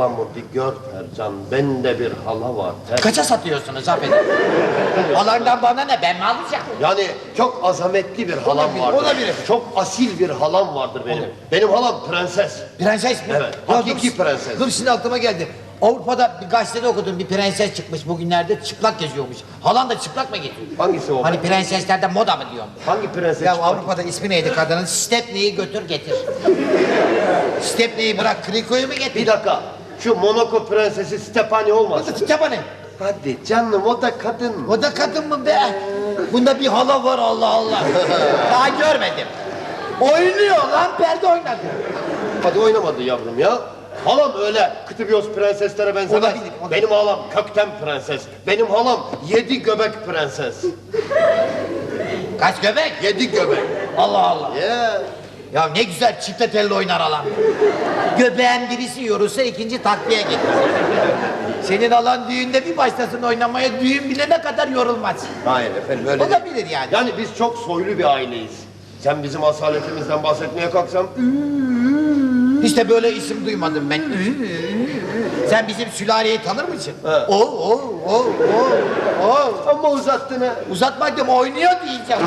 Halamı bir gör Tercan. Bende bir hala var. Ter- Kaça satıyorsunuz affedin? Halandan bana ne ben mi alacağım? Yani çok azametli bir halam Olabilir, vardır. olabilir. Çok asil bir halam vardır benim. Benim halam prenses. Prenses mi? Evet, hakiki dur, prenses. Dur şimdi aklıma geldi. Avrupa'da bir gazetede okudum bir prenses çıkmış bugünlerde çıplak geziyormuş. Halan da çıplak mı geziyor? Hangisi o? Hani prenseslerde moda mı diyorum? Hangi prenses? Ya? Avrupa'da ismi neydi kadının? Stepney'i götür getir. Stepney'i bırak Kriko'yu mu getir? Bir dakika. Şu Monaco prensesi Stepani olmasın? Ne? Hadi canım o da kadın. O da kadın mı be? Bunda bir hala var Allah Allah. Daha görmedim. Oynuyor lan perde oynadı. Hadi oynamadı yavrum ya. Halam öyle kıtıbiyoz prenseslere benzemez. Olabilir, olabilir. Benim halam kökten prenses. Benim halam yedi göbek prenses. Kaç göbek? Yedi göbek. Allah Allah. Yeah. Ya ne güzel çifte telli oynar alan. Göbeğin birisi yorulsa ikinci takviye getirir. Senin alan düğünde bir başlasın oynamaya düğün bilene kadar yorulmaz. Hayır efendim öyle değil. Olabilir yani. Yani biz çok soylu bir aileyiz. Sen bizim asaletimizden bahsetmeye kalksan Hiç de böyle isim duymadım ben. Sen bizim sülaleyi tanır mısın? Evet. O, o, o, o, o. ama uzattın ha. Uzatmadım oynuyor diyeceğim.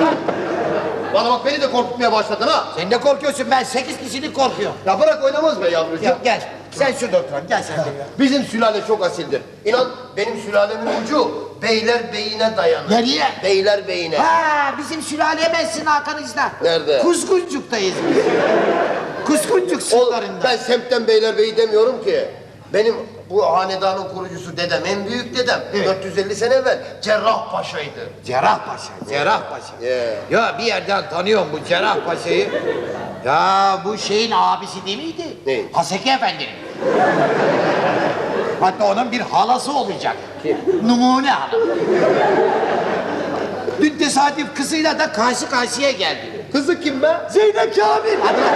Bana bak beni de korkutmaya başladın ha. Sen de korkuyorsun ben sekiz kişilik korkuyorum. Ya bırak oynamaz be yavrucuğum. Ya gel sen şurada otur lan, gel sen de. Bizim sülale çok asildir. İnan benim sülalemin ucu beyler beyine dayanır. Nereye? Beyler beyine. Ha bizim sülale hemen sizin arkanızda. Nerede? Kuzguncuk'tayız biz. Kuzguncuk Oğlum, ben semtten Beylerbeyi demiyorum ki. Benim bu hanedanın kurucusu dedem, en büyük dedem. 450 sene evvel Cerrahpaşa'ydı. Cerrahpaşa, Cerrahpaşa. Yeah. Ya bir yerden tanıyorum bu Cerrahpaşa'yı. Ya bu şeyin abisi değil miydi? Ne? Haseki Efendi'nin. Hatta onun bir halası olacak. Kim? Numune hala. Dün tesadüf kızıyla da karşı karşıya geldi. Kızı kim be? Zeynep Kamil. Hadi lan.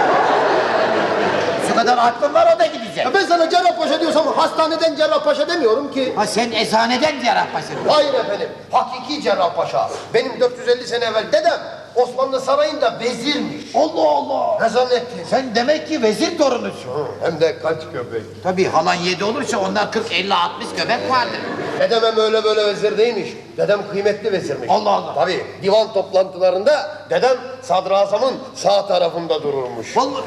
Kadar aklım var o da gidecek. Ya ben sana Cerrahpaşa diyorsam hastaneden Cerrahpaşa demiyorum ki. Ha sen eczaneden Cerrahpaşa. Hayır efendim, hakiki Cerrahpaşa. Benim 450 sene evvel dedem Osmanlı Sarayı'nda vezirmiş. Allah Allah. Ne zannettin? Sen demek ki vezir torunusun. Hem de kaç köpek. Tabii halan yedi olursa onlar 40, 50, 60 göbek vardır. Dedem hem öyle böyle vezir değilmiş. Dedem kıymetli vezirmiş. Allah Allah. Tabii divan toplantılarında dedem sadrazamın sağ tarafında dururmuş. Vallahi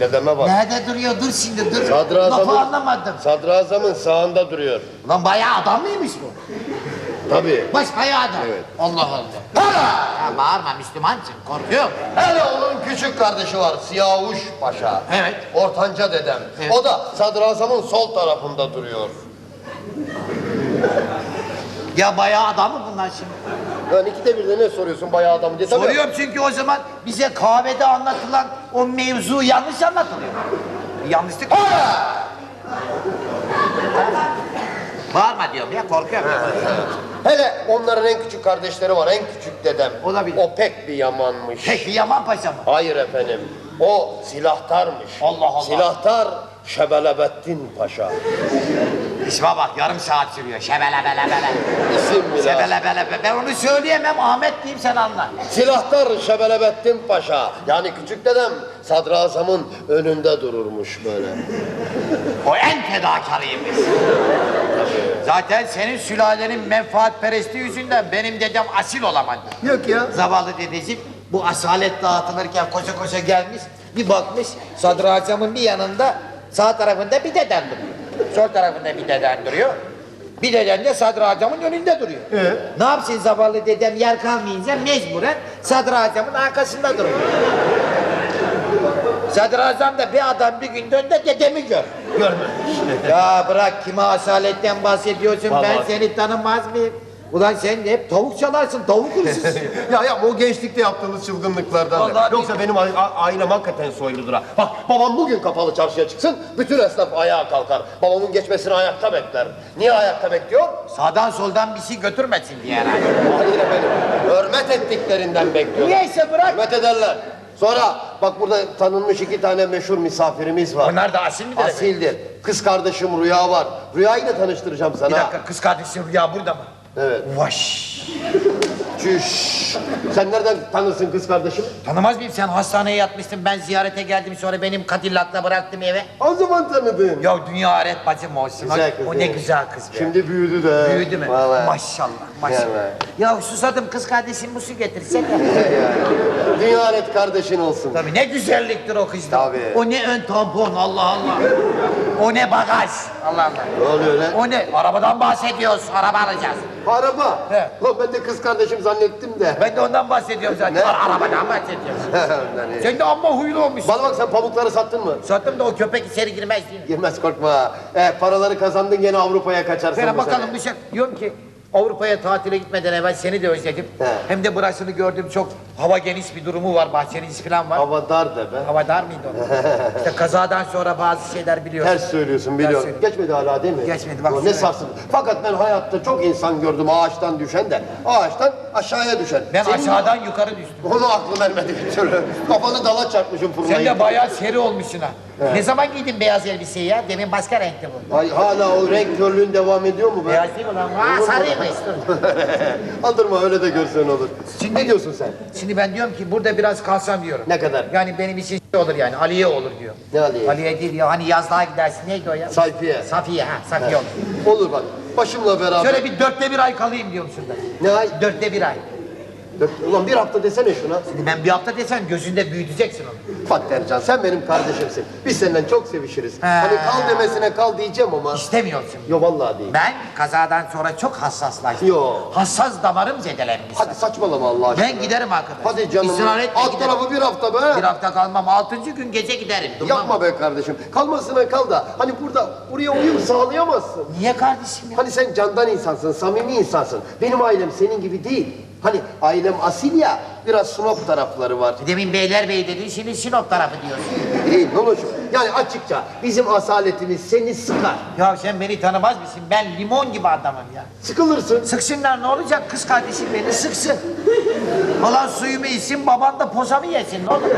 Dedeme bak. nerede duruyor? Dur şimdi dur. Sadrazamın, Lafı anlamadım. Sadrazamın sağında duruyor. Lan bayağı adam mıymış bu? Tabii. Baş bayağı adam. Evet. Allah Allah. Ya bağırma Müslümansın. Korkuyorum. Hele onun küçük kardeşi var Siyavuş Paşa. Evet. Ortanca dedem. Evet. O da sadrazamın sol tarafında duruyor. Ya bayağı adam mı bunlar şimdi? Yani ikide bir de ne soruyorsun bayağı adam diye. Tabii. Soruyorum çünkü o zaman bize kahvede anlatılan o mevzu yanlış anlatılıyor. Bir Yanlışlık mı? Bağırma diyorum ya korkuyorum. Hele onların en küçük kardeşleri var. En küçük dedem. Olabilir. O pek bir yamanmış. Peki Yaman Paşa mı? Hayır efendim. O silahtarmış. Allah Allah. Silahtar Şebelebettin Paşa. İsme bak yarım saat sürüyor. Şebele bele bele. İsim bile. Şebele bele bele. Ben onu söyleyemem Ahmet diyeyim sen anla. Silahtar Şebelebettin Paşa. Yani küçük dedem sadrazamın önünde dururmuş böyle. O en fedakarıymış. Zaten senin sülalenin menfaatperesti yüzünden benim dedem asil olamadı. Yok ya. Zavallı dedeciğim bu asalet dağıtılırken koşa koşa gelmiş. Bir bakmış sadrazamın bir yanında sağ tarafında bir deden duruyor. Sol tarafında bir deden duruyor. Bir deden de sadrazamın önünde duruyor. Ne yapsın zavallı dedem yer kalmayınca mecburen sadrazamın arkasında duruyor. Sadrazam da bir adam bir gün dön de dedemi gör. Görmemiş. Ya bırak kime asaletten bahsediyorsun ben Vallahi. seni tanımaz mıyım? Ulan sen hep tavuk çalarsın tavuk hırsız. ya ya o gençlikte yaptığımız çılgınlıklardan. Vallahi Yoksa benim a- a- ailem hakikaten soyludur ha. Bak babam bugün kapalı çarşıya çıksın, bütün esnaf ayağa kalkar. Babamın geçmesini ayakta bekler. Niye ayakta bekliyor? Sağdan soldan bir şey götürmesin diye herhalde. Hayır efendim. Hürmet ettiklerinden bekliyor. Niyeyse bırak. Hürmet ederler. Sonra bak burada tanınmış iki tane meşhur misafirimiz var. Onlar da asil midir? efendim? Asildir. Kız kardeşim Rüya var. Rüya'yı da tanıştıracağım sana. Bir dakika kız kardeşim Rüya burada mı? Evet. Vaş. Çüş. Sen nereden tanırsın kız kardeşim? Tanımaz mıyım sen hastaneye yatmıştın ben ziyarete geldim sonra benim Cadillac'la bıraktım eve. O zaman tanıdın. Ya dünya aret bacım olsun. O- Güzel kız o ne değil mi? güzel kız be. Şimdi büyüdü de. Büyüdü mü? Vallahi. Maşallah maşallah. Evet. Ya susadım kız kardeşim bu su getirsene. Dünya alet kardeşin olsun. Tabii ne güzelliktir o kızda. Tabii. O ne ön tampon Allah Allah. O ne bagaj Allah Allah. Ne oluyor lan? O ne? Arabadan bahsediyoruz. Araba alacağız. Araba. He. Lan ben de kız kardeşim zannettim de. Ben de ondan bahsediyorum zaten. Ne? Ar- Arabadan bahsediyoruz. Ondan iyi. Sen de amma huylu olmuşsun. Bana bak sen pamukları sattın mı? Sattım da o köpek içeri girmez diye. Girmez korkma. E, paraları kazandın gene Avrupa'ya kaçarsın. Şöyle bu bakalım sene. dışarı. Diyorum ki Avrupa'ya tatile gitmeden evvel seni de özledim. He. Hem de burasını gördüm çok hava geniş bir durumu var. Bahçeniz falan var. Hava dar de be. Hava dar mıydı onun? işte kazadan sonra bazı şeyler biliyorsun. Ters söylüyorsun biliyorum. söylüyorum. Geçmedi hala değil mi? Geçmedi, bak O Ne sarsın. Fakat ben hayatta çok insan gördüm ağaçtan düşen de. Ağaçtan aşağıya düşen. Ben Senin- aşağıdan yukarı düştüm. Onu aklım ermedi bir türlü. Kafanı dala çarpmışım fırlayıp. Sen de bayağı seri olmuşsun ha. Ne zaman giydin beyaz elbiseyi ya? Demin başka renkti bu. Ay hala o renk körlüğün devam ediyor mu be? Beyaz değil mi lan? Aa sarıymış. Dur. Aldırma öyle de görsen olur. Şimdi- ne diyorsun sen? Şimdi ben diyorum ki burada biraz kalsam diyorum. Ne kadar? Yani benim için şey olur yani Aliye olur diyor. Ne Aliye? Aliye değil ya hani yazlığa gidersin neydi o ya? Sayfiye. Safiye ha Safiye olur. Olur bak. Başımla beraber. Şöyle bir dörtte bir ay kalayım diyorum şurada. Ne ay? Dörtte bir ay. Dört- Ulan bir hafta desene şuna. Şimdi ben bir hafta desem gözünde büyüteceksin onu. Bak Tercan sen benim kardeşimsin. Biz seninle çok sevişiriz. He. Hani kal demesine kal diyeceğim ama. İstemiyorsun. Yo vallahi değil. Ben kazadan sonra çok hassaslaştım. Yo. Hassas damarım zedelenmiş. Hadi saçmalama Allah aşkına. Ben giderim arkadaş. Hadi canım. İsrar etme Alt giderim. tarafı bir hafta be. Bir hafta kalmam. Altıncı gün gece giderim. Durmam. Yapma be kardeşim. Kalmasına kal da. Hani burada buraya uyum sağlayamazsın. Niye kardeşim ya? Hani sen candan insansın, samimi insansın. Benim ailem senin gibi değil. Hani ailem asil ya, biraz snop tarafları var. Demin Beylerbeyi dedin, şimdi Sinop tarafı diyorsun. Değil, ne olacak? Yani açıkça bizim asaletimiz seni sıkar. Ya sen beni tanımaz mısın? Ben limon gibi adamım ya. Sıkılırsın. Sıksınlar ne olacak? Kız kardeşim beni sıksın. Alan suyumu içsin, baban da pozamı yesin. Ne olur?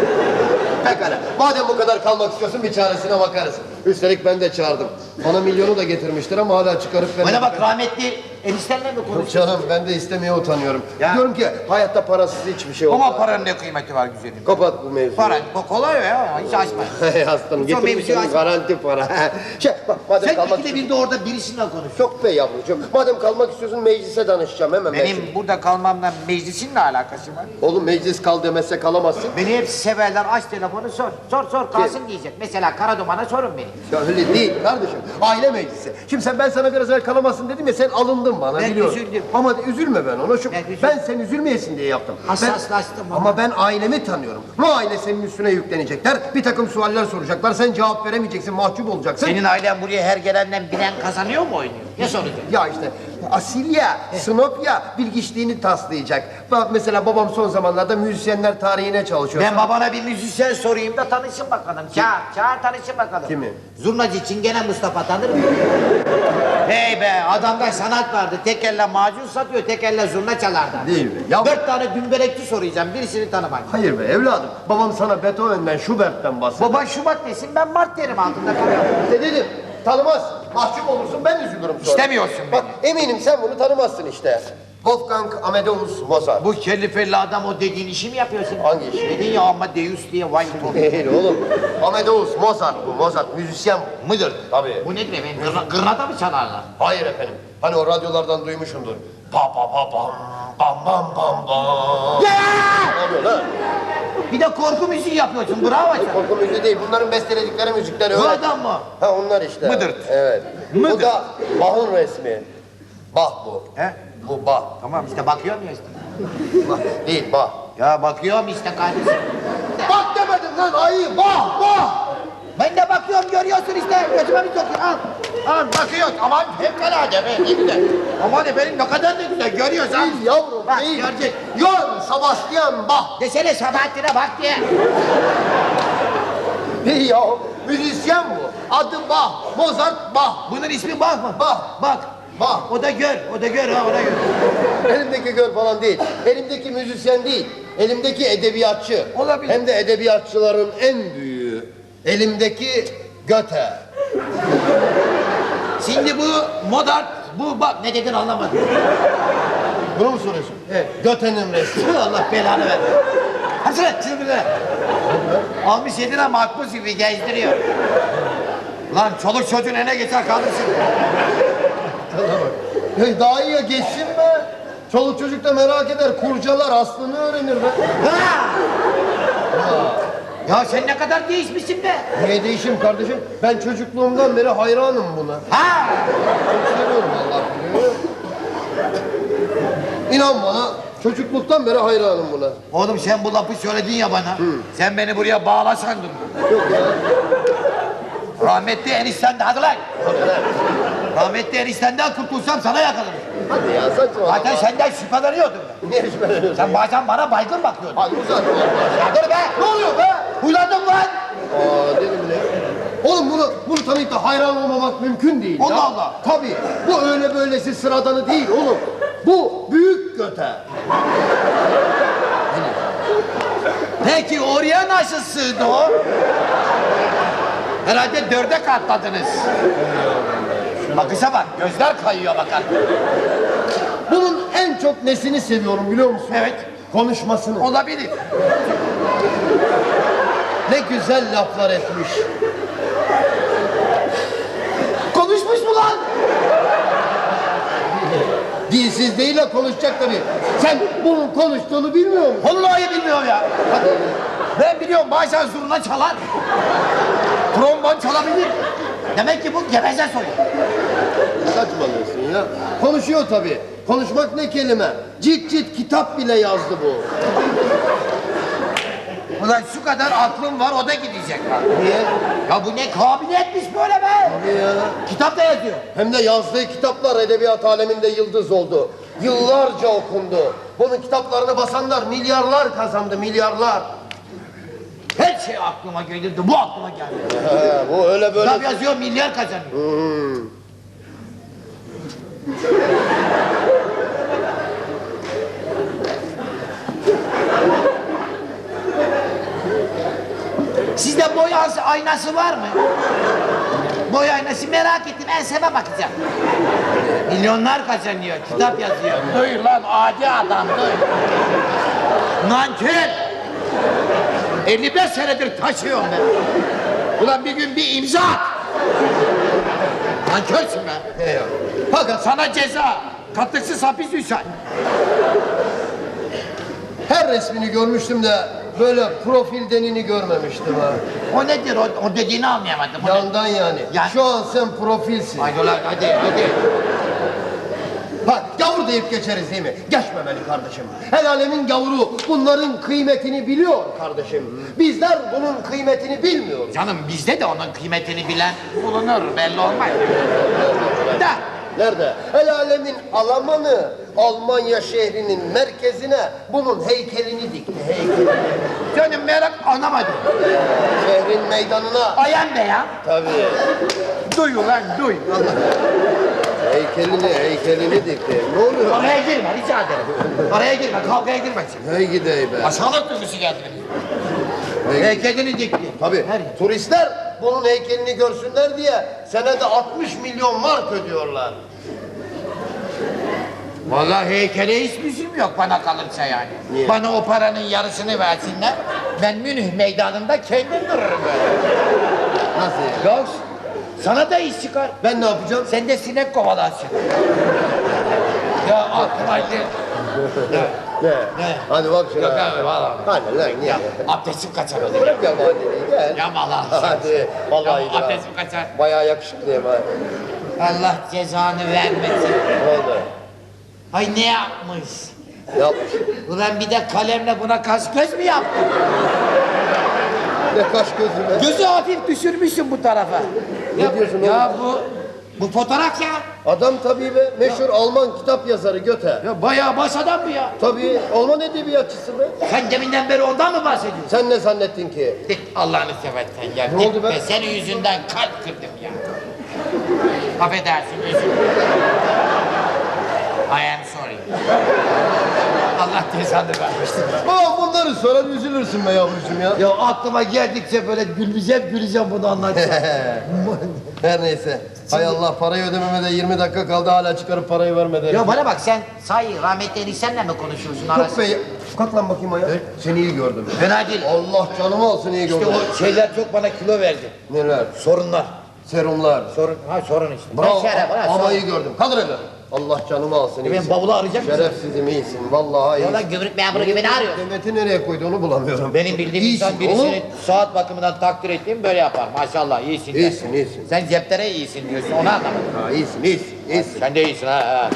Pekala. Madem bu kadar kalmak istiyorsun bir çaresine bakarız. Üstelik ben de çağırdım. Bana milyonu da getirmiştir ama hala çıkarıp Bana bak rahmetli eniştenle mi Yok konuşuyorsun? canım ben de istemeye utanıyorum. Ya. Diyorum ki hayatta parasız hiçbir şey olmaz. Ama paranın ne kıymeti var güzelim? Kapat bu mevzuyu. Para, bu kolay ya, hiç açma. Hey aslanım Son mevzuyu getirmişsin açma. garanti para. şey bak madem Sen kalmak ikide bir de orada birisiyle konuş. Çok be yavrucuğum. Madem kalmak istiyorsun meclise danışacağım hemen. Benim meclis. burada kalmamla meclisin ne alakası var? Oğlum meclis kal demezse kalamazsın. Beni hepsi severler, aç telefonu sor. Sor sor, kalsın diyecek. Mesela Karaduman'a sorun beni. Ya öyle değil kardeşim. Aile meclisi. Şimdi sen ben sana biraz evvel kalamazsın dedim ya sen alındın bana Ben biliyorum. üzüldüm. Ama üzülme ben ona şu. Ben üzüldüm. Ben sen üzülmeyesin diye yaptım. Hassaslaştım Ben- ama. ama ben ailemi tanıyorum. Bu aile senin üstüne yüklenecekler. Bir takım sualler soracaklar. Sen cevap veremeyeceksin, mahcup olacaksın. Senin ailen buraya her gelenden bilen kazanıyor mu oynuyor? Ne soracak? Ya işte asil ya, snob ya bilgiçliğini taslayacak. Bak mesela babam son zamanlarda müzisyenler tarihine çalışıyor. Ben babana bir müzisyen sorayım da tanışın bakalım. Çağır, çağır tanışın bakalım. Kimi? Zurnacı Çingene Mustafa tanır mı? hey be adamda sanat vardı. Tek elle macun satıyor, tek elle zurna çalardı. Değil mi? Ya- Dört tane dümbelekçi soracağım, birisini tanımak. Hayır be evladım. Babam sana Beethoven'den, Schubert'ten bahsediyor. Baba Şubat desin, ben Mart derim altında kalıyorum. Ne dedim? Tanımaz. Mahcup olursun ben üzülürüm sonra. İstemiyorsun beni. Bak eminim sen bunu tanımazsın işte. Wolfgang Amadeus Mozart. Bu kellifelli adam o dediğin işi mi yapıyorsun? Hangi işi? Dedin ya ama Deus diye vay bu. Değil oğlum. Amadeus Mozart bu. Mozart müzisyen. Mıdır? Tabii. Bu nedir efendim? Gırna, gırnada mı çalarlar? Hayır efendim. Hani o radyolardan duymuşumdur. Pa pa pa pam. Bam bam bam bam. Ne yapıyor lan? Bir de korku müziği yapıyorsun, bravo sen. Korku müziği değil. Bunların besteledikleri müzikleri Bu öyle. adam mı? Ha onlar işte. Mıdırt. Evet. Bu Mıdırt. da Bach'ın resmi. Bach bu. He? Bu Bach. Tamam işte bakıyorum ya işte. Bach değil Bach. Ya bakıyorum işte kardeşim. Bak demedim lan ayı. Bach Bach. Ben de bakıyorum görüyorsun işte. Gözüme bir sokuyor. Al. Al bakıyorsun. Aman fevkalade be ne güzel. Aman efendim ne kadar da güzel görüyorsun. Değil yavrum Bak değil. görecek. John Sebastian Bach. Desene Sabahattin'e bak diye. Değil ya. Müzisyen bu. Adı Bach. Mozart Bach. Bunun ismi bak mı? Bak. Bak. Bak. O da gör. O da gör ha o da gör. Elimdeki göl falan değil. Elimdeki müzisyen değil. Elimdeki edebiyatçı. Olabilir. Hem de edebiyatçıların en büyüğü. Elimdeki Göte. Şimdi bu Mozart, Bu bak ne dedin anlamadım. Bunu mu soruyorsun? Evet. Götenin resmi. Allah belanı ver. Hasret çılgını. Almış yedine makbuz gibi gezdiriyor. Lan çoluk çocuğun eline geçer kalırsın. Ya daha iyi ya geçsin be. Çoluk çocuk da merak eder, kurcalar, aslını öğrenir be. Ha! Ya sen ne kadar değişmişsin be. Niye değişim kardeşim? Ben çocukluğumdan beri hayranım buna. Ha! Seviyorum Allah biliyor. İnan bana, çocukluktan beri hayranım buna. Oğlum sen bu lafı söyledin ya bana. Sen beni buraya bağla sandın. Yok ya. Rahmetli enişten de hadi lan. Rahmetli eniştenden kurtulsam sana yakalarım. Hadi ya saçma. Zaten senden şüpheleniyordum ben. Niye şüpheleniyorsun? Sen bazen bana baygın bakıyordun. Hadi uzatma. Ya dur be! Ne oluyor be? Huylandım lan! Aa dedim ne? Oğlum bunu, bunu tanıyıp da hayran olmamak mümkün değil Allah ya. Allah. Tabii. Bu öyle böylesi sıradanı değil oğlum. Bu büyük göte. Peki oraya nasıl sığdı o? Herhalde dörde katladınız. Bakışa bak, gözler kayıyor bakar. Bunun en çok nesini seviyorum biliyor musun? Evet. Konuşmasını. Olabilir. Ne güzel laflar etmiş. Konuşmuş mu lan? Dilsiz değil de konuşacak tabii. Sen bunun konuştuğunu bilmiyor musun? Vallahi bilmiyorum ya. Ben biliyorum bazen zurna çalar. Trombon çalabilir. Demek ki bu geveze soyu. Saçmalıyorsun ya. Konuşuyor tabii. Konuşmak ne kelime? Cit cit kitap bile yazdı bu. Ulan şu kadar aklım var o da gidecek lan. Niye? Ya bu ne kabiliyetmiş böyle be. Niye ya? Kitap da yazıyor. Hem de yazdığı kitaplar edebiyat aleminde yıldız oldu. Yıllarca okundu. Bunun kitaplarını basanlar milyarlar kazandı, milyarlar. Her şey aklıma gelirdi. Bu aklıma geldi. He, bu öyle böyle... Kitap yazıyor milyar kazanıyor. Sizde boy aynası var mı? Boy aynası merak ettim. Enseme bakacağım. Milyonlar kazanıyor. Kitap yazıyor. Duyur lan adi adam duyur. Nankör. 55 senedir taşıyorum ben. Ulan bir gün bir imza at. Nankörsün be. Fakat Sana ceza. Katıksız hapis üç ay. her resmini görmüştüm de böyle profil denini görmemiştim ha. O nedir? O, o dediğini anlayamadım. O ne? Yandan yani. Ya- Şu an sen profilsin. Haydi ulan hadi hadi. Ha, gavur deyip geçeriz değil mi? Geçmemeli kardeşim. El alemin gavuru bunların kıymetini biliyor kardeşim. Bizler bunun kıymetini bilmiyoruz. Canım bizde de onun kıymetini bilen bulunur belli olmaz. Nerede? El alemin Almanı Almanya şehrinin merkezine bunun heykelini dikti. Heykelini. canım merak anlamadım. Şehrin meydanına. Ayan be ya. Tabii. Duy ulan duy. Heykelini, heykelini dikti. Ne oluyor? Oraya girme rica ederim. Oraya girme kavgaya girme. Hey gidey be. Aşağılık duygusu geldi benim. Hey- Heykelini dikti. Tabii. Her- Turistler bunun heykelini görsünler diye senede 60 milyon mark ödüyorlar. Vallahi heykele hiç lüzum yok bana kalırsa yani. Niye? Bana o paranın yarısını versinler. Ben Münih meydanında kendim dururum böyle. Nasıl ya? Yok. Sana da iş çıkar. Ben ne yapacağım? Sen de sinek kovalarsın. ya aklıma geldi. Ne? Ne? Hadi bak şuna. Yok abi valla. Hadi lan niye? Ya abdestim kaçar o. Bırak yabaniliği gel. Ya vallahi. Hadi. Vallahi Ya ya. abdestim kaçar. Bayağı yakışıklıyım ha. Allah cezanı vermesin. Ne oldu? Ay ne yapmış? Ne yapmış? Ulan bir de kalemle buna kaş göz mü yaptın? Ne kaş gözüme. Gözü hafif düşürmüşsün bu tarafa. Ne diyorsun Ya bu bu fotoğraf ya. Adam tabii be. Meşhur Alman kitap yazarı Göte. Ya bayağı baş adam bu ya. Tabii Alman edebiyatçısı be. Sen deminden beri ondan mı bahsediyorsun? Sen ne zannettin ki? Dik Allah'ını seversen ya. Ne oldu be? Senin yüzünden kalp kırdım ya. Affedersin özür I am sorry. Allah cezanı vermesin. Baba bunları sorar üzülürsün be yavrucuğum ya. Ya aklıma geldikçe böyle güleceğim güleceğim bunu anlatacağım. Her neyse. Hay Allah parayı ödememe de 20 dakika kaldı hala çıkarıp parayı vermedi. ya bana bak sen sahi rahmetli eniştenle mi konuşuyorsun arası? Kalk be. Kalk lan bakayım ayağa. Seni iyi gördüm. Fena değil. Allah canımı alsın iyi İşte gördüm. o şeyler çok bana kilo verdi. Neler? Sorunlar. Serumlar. Sorun, ha sorun işte. Bravo. Ben şeref, ha, Ama sorun. iyi gördüm. Kaldır elleri. Allah canımı alsın Ben iyisin. bavulu arayacak mısın? Şerefsizim iyisin. Vallahi Ya iyisin. lan gümrük memuru gibi ne arıyorsun? Demet'i nereye koyduğunu bulamıyorum. Benim bildiğim İyisin insan birisini oğlum. saat bakımından takdir ettiğim böyle yapar. Maşallah iyisin. de. İyisin, iyisin. Sen ceptere iyisin diyorsun onu anlamadım. Ha, iyisin, iyisin, iyisin. Sen de iyisin ha. ha.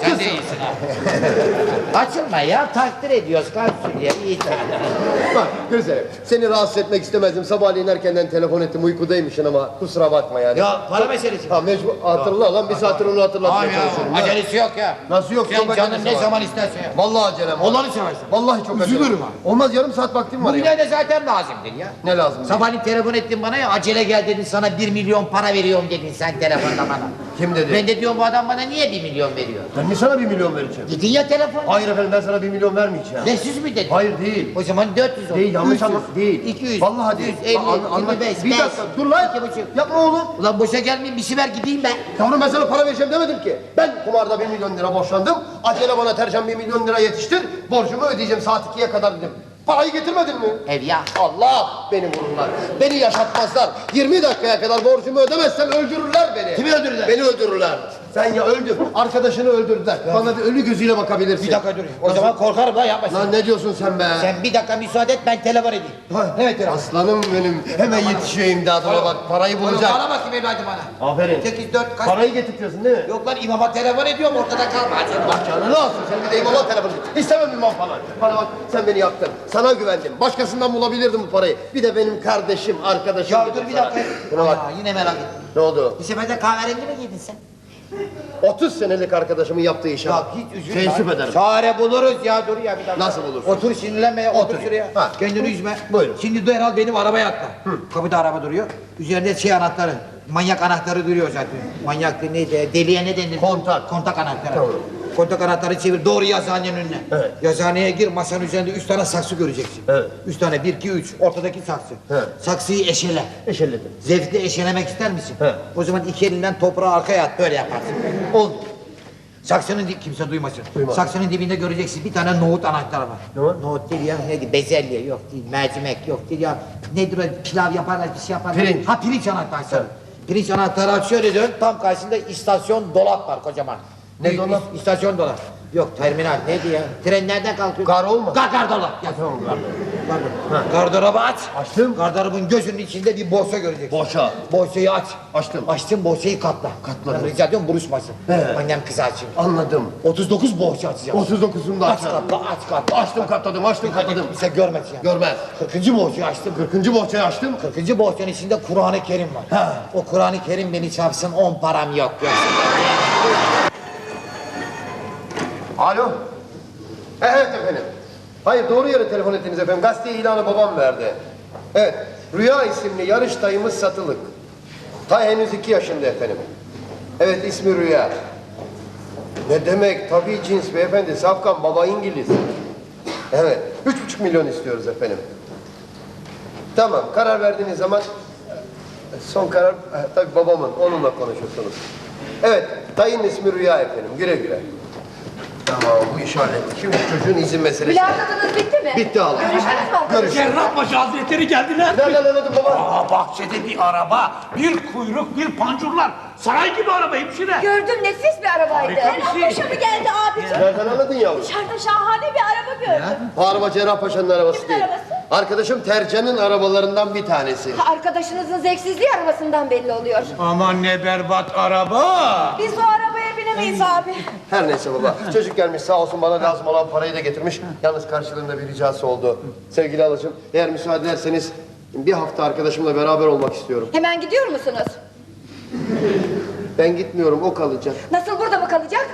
Sen de iyisin ha. Açılma ya takdir ediyoruz kalsın diye iyi Bak güzel. Seni rahatsız etmek istemezdim. Sabahleyin erkenden telefon ettim. Uykudaymışsın ama kusura bakma yani. Ya para meselesi. Ha mecbur hatırla lan bir saattir onu hatırlatmaya Abi ya çalışıyorum. Ha. acelesi yok ya. Nasıl yok? Sen canın acelesi ne var. zaman istersen ya. Vallahi acelem var. Allah'ını seversen. Vallahi çok acelem. Üzülürüm ha. Olmaz yarım saat vaktim var ya. Bugün de zaten lazımdır ya. Ne lazım? Sabahleyin telefon ettin bana ya acele gel dedin sana bir milyon para veriyorum dedin sen telefonda bana. Kim dedi? Ben de diyorum bu adam bana niye bir milyon veriyor? Ben niye sana bir milyon vereceğim? Dedin ya telefon. Hayır efendim ben sana bir milyon vermeyeceğim. Ne siz mi dedin? Hayır değil. O zaman 400 olur. Değil yanlış 300, anladın. Değil. 200. Vallahi değil. 150, An- anla- 25, Bir 5, dakika dur lan. 2,5. Yapma oğlum. Ulan boşa gelmeyin bir şey ver gideyim ben. Yavrum ben sana para vereceğim demedim ki. Ben kumarda bir milyon lira borçlandım. Acele bana tercih bir milyon lira yetiştir. Borcumu ödeyeceğim saat ikiye kadar dedim. Parayı getirmedin mi? Ev ya. Allah beni vururlar. Beni yaşatmazlar. 20 dakikaya kadar borcumu ödemezsem öldürürler beni. Kimi öldürürler? Beni öldürürler. Sen ya öldür. Arkadaşını öldürdüler. Bana bir ölü gözüyle bakabilirsin. Bir dakika dur. O zaman korkarım lan yapma. Lan ne diyorsun sen be? Sen bir dakika müsaade et ben telefon edeyim. Evet telefon. Aslanım benim. Hemen yetişiyor imdadıma bak. Parayı bulacak. Bana bakayım evladım bana. Aferin. 8, 4 kaç? Parayı getirtiyorsun değil mi? Yok lan imama telefon ediyorum ortada kalma. Hadi bak. Canını alsın sen bir de imama telefonu. İstemem imam falan. Bana bak sen beni yaktın. Sana güvendim. Başkasından bulabilirdim bu parayı. Bir de benim kardeşim, arkadaşım. Ya dur bir dakika. Buna bak. Aa, yine merak ettim. Ne oldu? Bir sefer de kahverengi mi giydin sen? 30 senelik arkadaşımın yaptığı işe Ya bak. hiç üzülme. Teessüp ederim. Çare buluruz ya dur ya bir dakika. Nasıl bulursun? Otur sinirlenme ya otur, Otur. şuraya. Ha. Kendini üzme. Buyurun. Şimdi dur herhal benim arabaya atla. Kapıda araba duruyor. Üzerinde şey anahtarı. Manyak anahtarı duruyor zaten. Manyak neydi? Deliye ne denir? Kontak. Kontak anahtarı. Tamam. Kontak anahtarı çevir doğru yazıhanenin önüne. Evet. Yazıhaneye gir masanın üzerinde üç tane saksı göreceksin. Evet. Üç tane bir iki üç ortadaki saksı. Evet. Saksıyı eşele. Eşelledim. Zevkle eşelemek ister misin? He. O zaman iki elinden toprağı arkaya at böyle yaparsın. Oldu. Saksının dip kimse duymasın. Duymaz. Saksının dibinde göreceksin bir tane nohut anahtarı var. Ne var? Nohut değil ya neydi bezelye yok değil mercimek yok değil ya. Nedir o pilav yaparlar bir şey yaparlar. Pirinç. Ha pirinç anahtarı. Evet. Pirinç anahtarı aç şöyle dön tam karşısında istasyon dolap var kocaman. Ne dolap? is- İstasyon dolap. Yok terminal neydi ya? Tren nereden kalkıyor? Gar olma. Gar gar dolap. Gel. Tamam. Gardı. Gardırobu aç. Açtım. Gardırobun gözünün içinde bir borsa göreceksin. Boşa. Borsayı aç. Açtım. Açtım borsayı katla. Katladım. Ben rica ediyorum buruşmasın. He. Annem kızar şimdi. Anladım. 39 borsa açacağım. 39'unu da Aç açarım. katla aç katla. Açtım katladım, açtım katladım. Kimse görmez ya. Görmez. 40. borçayı açtım. 40. bohçayı açtım. 40. borçanın içinde Kur'an-ı Kerim var. He. O Kur'an-ı Kerim beni çarpsın 10 param yok. yok. Alo. Evet efendim. Hayır doğru yere telefon ettiniz efendim. Gazete ilanı babam verdi. Evet. Rüya isimli yarış dayımız satılık. Ta henüz iki yaşında efendim. Evet ismi Rüya. Ne demek? Tabii cins beyefendi. Safkan baba İngiliz. Evet. Üç buçuk milyon istiyoruz efendim. Tamam. Karar verdiğiniz zaman son karar tabii babamın. Onunla konuşursunuz. Evet. Dayının ismi Rüya efendim. Güle güle. Tamam bu işi hallettik. Şimdi çocuğun izin meselesi. Mülakatınız bitti mi? Bitti Allah. Görüştünüz mü? Görüş. Cerrahpaşa Hazretleri geldiler. Nereden anladın baba? Aa, bahçede bir araba, bir kuyruk, bir pancurlar. Saray gibi araba hemşire. Gördüm nefis bir arabaydı. Harika bir şey. Paşa mı geldi abiciğim? Nereden anladın yavrum? Dışarıda şahane bir araba gördüm. Bu araba Cerrahpaşa'nın arabası Kimin değil. arabası? Arkadaşım Tercan'ın arabalarından bir tanesi. Arkadaşınızın zevksizliği arabasından belli oluyor. Aman ne berbat araba. Biz o arabaya binemeyiz abi. Her neyse baba. Çocuk gelmiş sağ olsun bana lazım olan parayı da getirmiş. Yalnız karşılığında bir ricası oldu. Sevgili alacım eğer müsaade ederseniz bir hafta arkadaşımla beraber olmak istiyorum. Hemen gidiyor musunuz? Ben gitmiyorum o kalacak. Nasıl burada mı kalacak?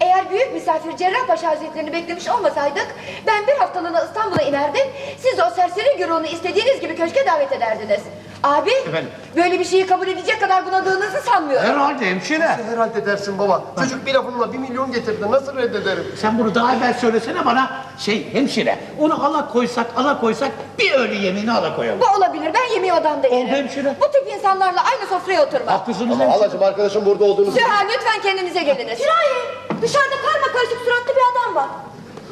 Eğer büyük misafir Cerrahpaşa Hazretlerini beklemiş olmasaydık ben bir haftalığına İstanbul'a inerdim. Siz de o serseri güruhunu istediğiniz gibi köşke davet ederdiniz. Abi, Efendim? böyle bir şeyi kabul edecek kadar bunadığınızı sanmıyorum. Herhalde hemşire. Herhalde dersin baba. Çocuk bir lafımla bir milyon getirdi. Nasıl reddederim? Sen bunu daha evvel söylesene bana. Şey hemşire, onu ala koysak ala koysak bir öğle yemeğini ala koyalım. Bu olabilir, ben yemeği odamda yerim. hemşire. Bu tip insanlarla aynı sofraya oturmam. Haklısınız Ama hemşire. halacığım arkadaşım burada olduğunu... Süha lütfen kendinize geliniz. Firaye, dışarıda karma karışık suratlı bir adam var.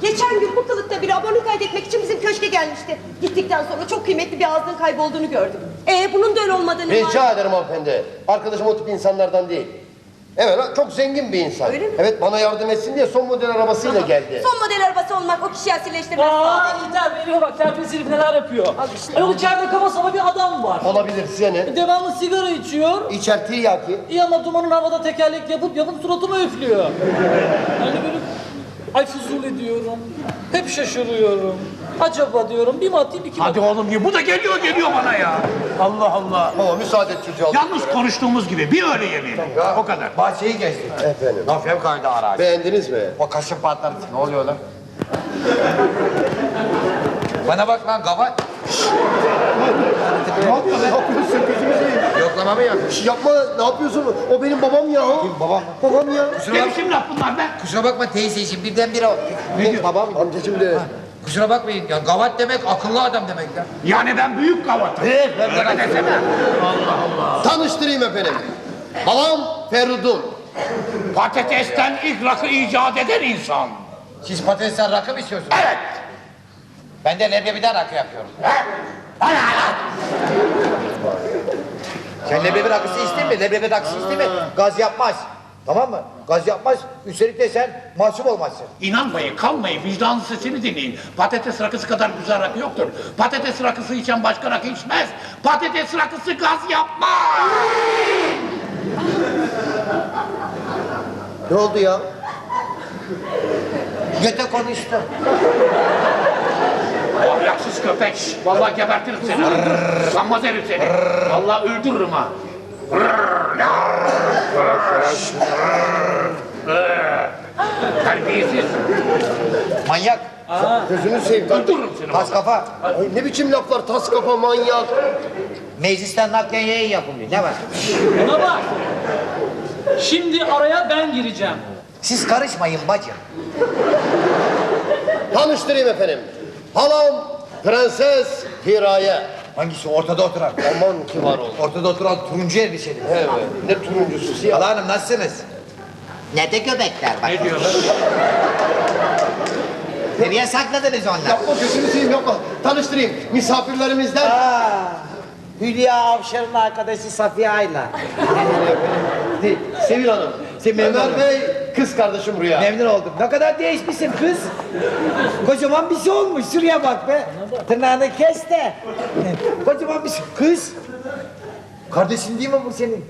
Geçen gün bu kılıkta biri abone kaydetmek için bizim köşke gelmişti. Gittikten sonra çok kıymetli bir ağzının kaybolduğunu gördüm. Ee bunun da öyle olmadığını Rica ederim hanımefendi. Arkadaşım o tip insanlardan değil. Evet çok zengin bir insan. Öyle mi? Evet bana yardım etsin diye son model arabasıyla geldi. Son model arabası olmak o kişiyi asilleştirmez. Aa yeter veriyor bak herif neler yapıyor. Ayol içeride kaba saba bir adam var. Olabilir size ne? Devamlı sigara içiyor. İçer tiryaki. İyi ama dumanın havada tekerlek yapıp yapıp suratıma üflüyor. Yani böyle ay fuzul ediyorum. Hep şaşırıyorum. Acaba diyorum bir mi atayım iki mi Hadi atayım? oğlum ya bu da geliyor geliyor bana ya. Allah Allah. Baba müsaade et çocuğa. Yalnız konuştuğumuz gibi bir öğle yemeği. O kadar. Bahçeyi geçtik. Efendim. Laf kaydı arazi. Beğendiniz mi? O kaşın patlamış. Ne oluyor lan? Bana bak lan gavat. Ne yapıyorsun gözümü seveyim. Yoklama mı yapıyorsun? Şş, Yapma ne yapıyorsun? O benim babam ya. Kim babam? Babam ya. Ne biçim laf bunlar be? Kusura bakma teyzeciğim birdenbire o. Ne diyor? Babam amcacım de. Kusura bakmayın ya gavat demek akıllı adam demek ya. Yani ben büyük gavatım. Evet, ben Öyle desene. Tanıştırayım efendim. Halam Feridun. Patatesten ilk rakı icat eden insan. Siz patatesten rakı mı istiyorsunuz? Evet. Ben de leblebiden rakı yapıyorum. Sen leblebi rakısı mi? Leblebi rakısı mi? Gaz yapmaz. Tamam mı? Gaz yapmaz. Üstelik de sen mahcup olmazsın. İnanmayın, kalmayın, vicdanın sesini dinleyin. Patates rakısı kadar güzel rakı yoktur. Patates rakısı içen başka rakı içmez. Patates rakısı gaz yapmaz. Ne oldu ya? Göte konuştu. Ahlaksız köpek. Vallahi gebertirim seni. Sanmaz herif seni. Vallahi öldürürüm ha. Terbiyesiz. Manyak. Gözünü seveyim. Öldürürüm seni. Tas kafa. Ay, ne biçim laflar tas kafa manyak. Meclisten nakliye yayın yapılıyor. Ne var? Buna bak. Şimdi araya ben gireceğim. Siz karışmayın bacım. Tanıştırayım efendim. Halam Prenses Hiraye. Hangisi? Ortada oturan. Aman kibar ol. Ortada oturan turuncu elbiseli. Evet. Ne turuncusu siyah. Hala Hanım nasılsınız? Ne de göbekler bak. Ne diyorlar? Nereye sakladınız onları? Yapma gözünü seveyim yapma. Tanıştırayım. Misafirlerimizden. Aa, Hülya Avşar'ın arkadaşı Safiye Ayla. Sevil Hanım. Memnun Ömer oldum. Bey kız kardeşim Rüya. Memnun oldum. Ne kadar değişmişsin kız. Kocaman bir şey olmuş. Şuraya bak be. Tırnağını kes de. Kocaman bir şey. Kız. Kardeşin değil mi bu senin?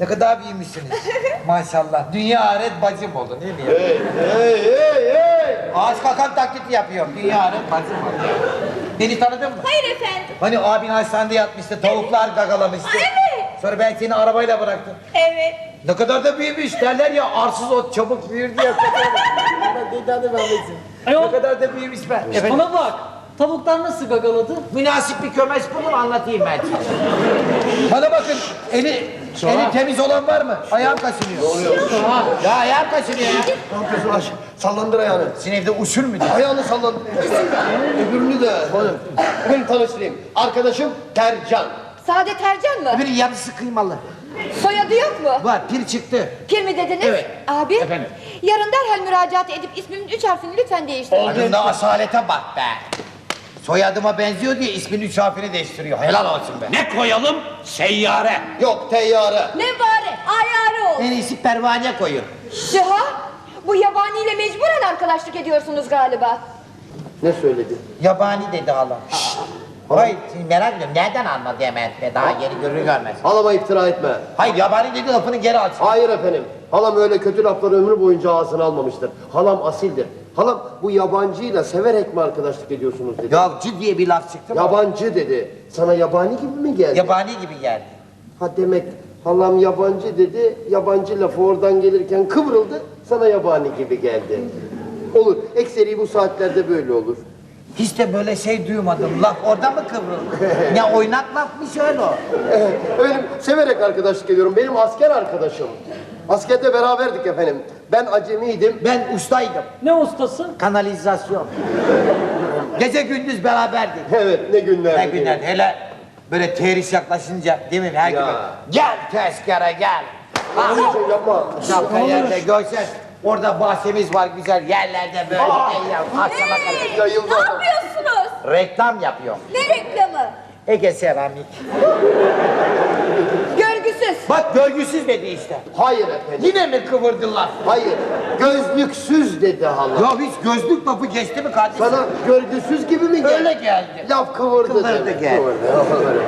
Ne kadar büyümüşsünüz. Maşallah. Dünya aret bacım oldu değil mi ya? Hey hey hey hey. Ağaç kakan taklidi yapıyorum. Dünya aret bacım var. Beni tanıdın mı? Hayır efendim. Hani abin hastanede yatmıştı, tavuklar gagalamıştı. Evet. Sonra ben seni arabayla bıraktım. Evet. Ne kadar da büyümüş derler ya arsız ot çabuk büyür diye. Hadi vermesin. Ayol. Ne kadar da büyümüş ben. Efendim, Bana bak. Tavuklar nasıl gagaladı? münasip bir kömeç bulun anlatayım ben size. Bana bakın eli, eli temiz olan var mı? Ayağım kaşınıyor. Ne oluyor? Ya ayağım kaşınıyor ya. Ne yapıyorsun aş? Sallandır ayağını. Sizin evde usul mü? Ayağını sallan. Öbürünü de. Efendim tanıştırayım. Arkadaşım Tercan. Saadet Ercan mı? Bir yarısı kıymalı. Soyadı yok mu? Var pir çıktı. Pir mi dediniz? Evet. Abi, Efendim? yarın derhal müracaat edip ismimin üç harfini lütfen değiştirin. Adında asalete bak be. Soyadıma benziyor diye isminin üç harfini değiştiriyor. Helal olsun be. Ne koyalım? Seyyare. Yok teyyare. Ne bari, ayarı ol. En iyisi pervane koyun. Süha, bu yabaniyle mecburen arkadaşlık ediyorsunuz galiba. Ne söyledi? Yabani dedi hala. Hayır, merak ediyorum. Nereden anladı hemen? Daha yeni görür görmez. Halama iftira etme. Hayır, yabani dedi lafını geri al. Hayır efendim. Halam öyle kötü lafları ömrü boyunca ağzına almamıştır. Halam asildir. Halam bu yabancıyla severek mi arkadaşlık ediyorsunuz dedi. Yavcı diye bir laf çıktı mı? Yabancı dedi. Sana yabani gibi mi geldi? Yabani gibi geldi. Ha demek halam yabancı dedi. Yabancı lafı oradan gelirken kıvrıldı. Sana yabani gibi geldi. Olur. Ekseri bu saatlerde böyle olur. Hiç de böyle şey duymadım. Laf orada mı kıvrıldı? ne oynak lafmış öyle o. Evet, efendim severek arkadaşlık ediyorum. Benim asker arkadaşım. Askerde beraberdik efendim. Ben acemiydim. Ben ustaydım. Ne ustası? Kanalizasyon. Gece gündüz beraberdik. Evet, ne günler. Ne günler hele böyle terhis yaklaşınca değil mi her gün Ya. gel tezkere gel. Ah, Öyle şey yapma. Şapka yerde görsen orada bahçemiz var güzel yerlerde böyle ey yavrum, akşama kadar. Yayıldı adam. yapıyorsunuz? Reklam yapıyor. Ne reklamı? Ege Seramik. Görgüsüz. Bak görgüsüz dedi işte. Hayır efendim. Yine mi kıvırdılar? Hayır. Gözlüksüz dedi hala. Ya hiç gözlük lafı geçti mi kardeşim? Sana görgüsüz gibi mi geldi? Öyle geldi. Laf kıvırdı. Kıvırdı dedi. geldi. Kıvırdı.